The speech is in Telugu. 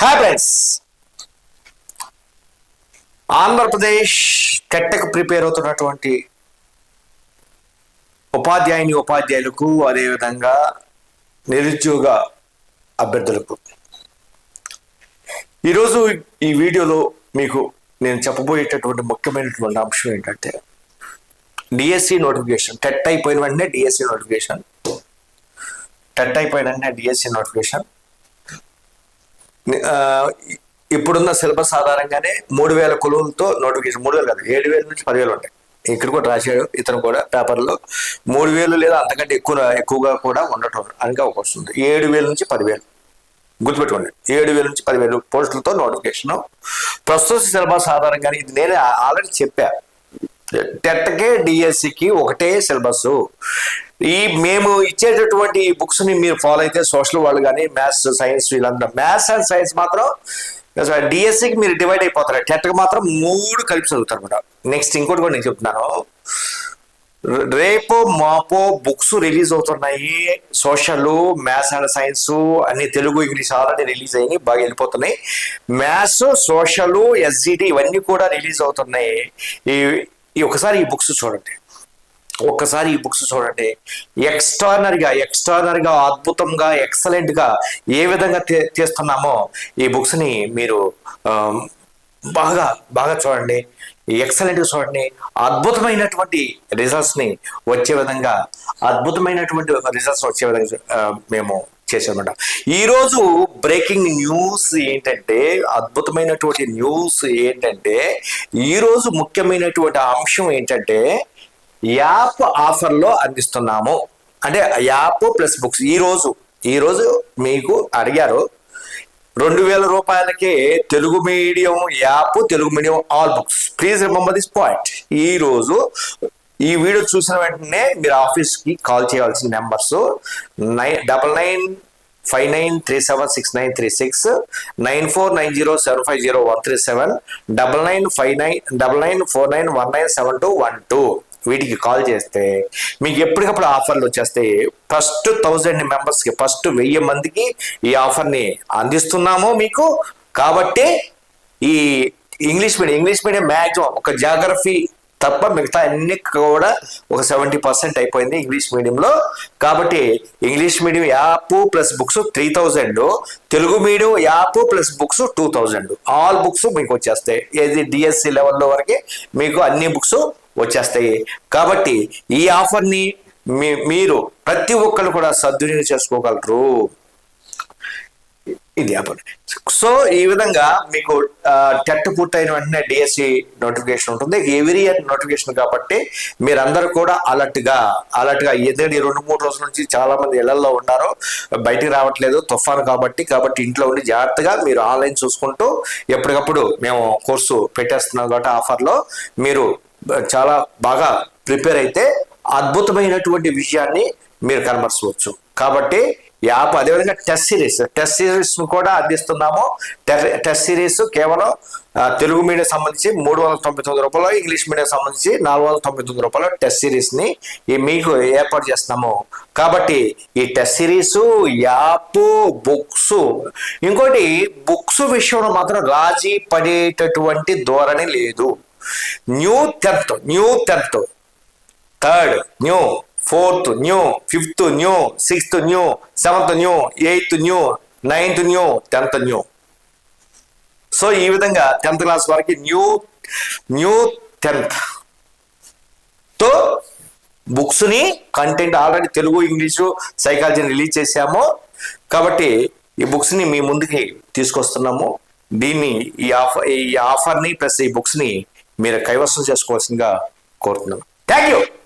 హాయ్ ఫ్రెండ్స్ ఆంధ్రప్రదేశ్ కెట్టకు ప్రిపేర్ అవుతున్నటువంటి ఉపాధ్యాయుని ఉపాధ్యాయులకు అదేవిధంగా నిరుద్యోగ అభ్యర్థులకు. ఈరోజు ఈ వీడియోలో మీకు నేను చెప్పబోయేటటువంటి ముఖ్యమైనటువంటి అంశం ఏంటంటే డిఎస్సి నోటిఫికేషన్ టెట్ అయిపోయిన వెంటనే డిఎస్సి నోటిఫికేషన్ టెట్ అయిపోయిన వెంటనే డిఎస్సి నోటిఫికేషన్ ఇప్పుడున్న సిలబస్ ఆధారంగానే మూడు వేల కొలువులతో నోటిఫికేషన్ మూడు వేలు కాదు ఏడు వేల నుంచి పదివేలు ఉంటాయి. ఇక్కడ కూడా రాశాడు ఇతను కూడా పేపర్లో. మూడు వేలు లేదా అంతకంటే ఎక్కువ ఎక్కువగా కూడా ఉండటం అనగా ఒక వస్తుంది ఏడు వేల నుంచి పదివేలు. గుర్తుపెట్టుకోండి ఏడు వేల నుంచి పదివేలు పోస్టులతో నోటిఫికేషన్. ప్రస్తుత సిలబస్ ఆధారంగానే ఇది నేనే ఆల్రెడీ చెప్పా. టెట్కే డిఎస్సికి ఒకటే సిలబస్ ఈ మేము ఇచ్చేటటువంటి బుక్స్ని మీరు ఫాలో అయితే సోషల్ వాళ్ళు కానీ మ్యాథ్స్ సైన్స్ వీళ్ళందరూ. మ్యాథ్స్ అండ్ సైన్స్ మాత్రం డిఎస్సికి మీరు డివైడ్ అయిపోతారు. టెట్కి మాత్రం మూడు కలిపి చదువుతారు అనమాట నెక్స్ట్ ఇంకోటి కూడా నేను చెప్తున్నాను. రేపో మాపో బుక్స్ రిలీజ్ అవుతున్నాయి. సోషల్ మ్యాథ్స్ అండ్ సైన్స్ అన్ని తెలుగు ఇంగ్లీష్ ఆల్రెడీ రిలీజ్ అయ్యి బాగా వెళ్ళిపోతున్నాయి. మ్యాథ్స్ సోషల్ ఎస్జిటి ఇవన్నీ కూడా రిలీజ్ అవుతున్నాయి. ఈ ఈ ఒకసారి ఈ బుక్స్ చూడండి. ఒక్కసారి ఈ బుక్స్ చూడండి. ఎక్స్ట్రానరీగా ఎక్స్ట్రానరీగా అద్భుతంగా ఎక్సలెంట్గా ఏ విధంగా చేస్తున్నామో తీస్తున్నామో ఈ బుక్స్ని మీరు బాగా బాగా చూడండి. ఎక్సలెంట్గా చూడండి. అద్భుతమైనటువంటి రిజల్ట్స్ని వచ్చే విధంగా అద్భుతమైనటువంటి రిజల్ట్స్ వచ్చే విధంగా మేము చేసామన్నమాట ఈరోజు బ్రేకింగ్ న్యూస్ ఏంటంటే అద్భుతమైనటువంటి న్యూస్ ఏంటంటే ఈరోజు ముఖ్యమైనటువంటి అంశం ఏంటంటే యాప్ ఆఫర్లో అందిస్తున్నాము. అంటే యాప్ ప్లస్ బుక్స్. ఈరోజు ఈరోజు మీకు అడిగారు రెండు వేల రూపాయలకే Telugu medium app Telugu medium all books. Please remember this point. ఈరోజు ఈ వీడియో చూసిన వెంటనే మీరు ఆఫీస్కి కాల్ చేయాల్సిన numbers nine double nine five nine three seven six nine three six nine four nine zero seven five zero one three seven double nine five nine double nine four nine one nine seven two one two వీటికి కాల్ చేస్తే మీకు ఎప్పటికప్పుడు ఆఫర్లు వచ్చేస్తాయి ఫస్ట్ థౌజండ్ మెంబర్స్కి ఫస్ట్ వెయ్యి మందికి ఈ ఆఫర్ని అందిస్తున్నాము మీకు. కాబట్టి ఈ English medium English medium maximum ఒక జాగ్రఫీ తప్ప మిగతా అన్ని కూడా ఒక సెవెంటీ పర్సెంట్ అయిపోయింది ఇంగ్లీష్ మీడియంలో. కాబట్టి English medium app plus books three thousand Telugu medium app plus books two thousand all books మీకు వచ్చేస్తాయి. ఏది డిఎస్సి లెవెల్లో వరకే మీకు అన్ని బుక్స్ వచ్చేస్తాయి. కాబట్టి ఈ ఆఫర్ని మీ మీరు ప్రతి ఒక్కరు కూడా సద్వినియోగం చేసుకోగలరు. ఇది సో ఈ విధంగా మీకు టెట్ పూర్తయిన వెంటనే డిఎస్సి నోటిఫికేషన్ ఉంటుంది. ఎవ్రీ ఇయర్ నోటిఫికేషన్ కాబట్టి మీరందరూ కూడా అలర్ట్గా అలర్ట్గా ఎందుకంటే ఈ రెండు మూడు రోజుల నుంచి చాలా మంది ఇళ్ళలో ఉన్నారు. బయటికి రావట్లేదు. తుఫాను కాబట్టి కాబట్టి ఇంట్లో ఉండి జాగ్రత్తగా మీరు ఆన్లైన్ చూసుకుంటూ ఎప్పటికప్పుడు మేము కోర్సు పెట్టేస్తున్నాం కాబట్టి ఆఫర్లో మీరు చాలా బాగా ప్రిపేర్ అయితే అద్భుతమైనటువంటి విషయాన్ని మీరు కనబరచవచ్చు కాబట్టి యాప్ అదేవిధంగా టెస్ట్ సిరీస్. టెస్ట్ సిరీస్ కూడా అందిస్తున్నాము. టెస్ట్ సిరీస్ కేవలం తెలుగు మీడియం సంబంధించి మూడు వందల తొంభై తొమ్మిది రూపాయలు ఇంగ్లీష్ మీడియం సంబంధించి నాలుగు వందల తొంభై తొమ్మిది రూపాయలు టెస్ట్ సిరీస్ని మీకు ఏర్పాటు చేస్తున్నాము. కాబట్టి ఈ టెస్ట్ సిరీస్ యాప్ బుక్స్ ఇంకోటి బుక్స్ విషయంలో మాత్రం రాజీ పడేటటువంటి ధోరణి లేదు. New tenth new tenth third new fourth new fifth new sixth new seventh new eighth new ninth new tenth new. So ఈ విధంగా టెన్త్ క్లాస్ వరకు న్యూ న్యూ టెన్త్. తో బుక్స్ని కంటెంట్ ఆల్రెడీ తెలుగు ఇంగ్లీషు సైకాలజీని రిలీజ్ చేశాము. కాబట్టి ఈ బుక్స్ని మీ ముందుకి తీసుకొస్తున్నాము. దీన్ని ఈ ఆఫర్ ఈ ఆఫర్ని ప్లస్ ఈ బుక్స్ని మీరు కైవసం చేసుకోవాల్సిందిగా కోరుతున్నాను. Thank you!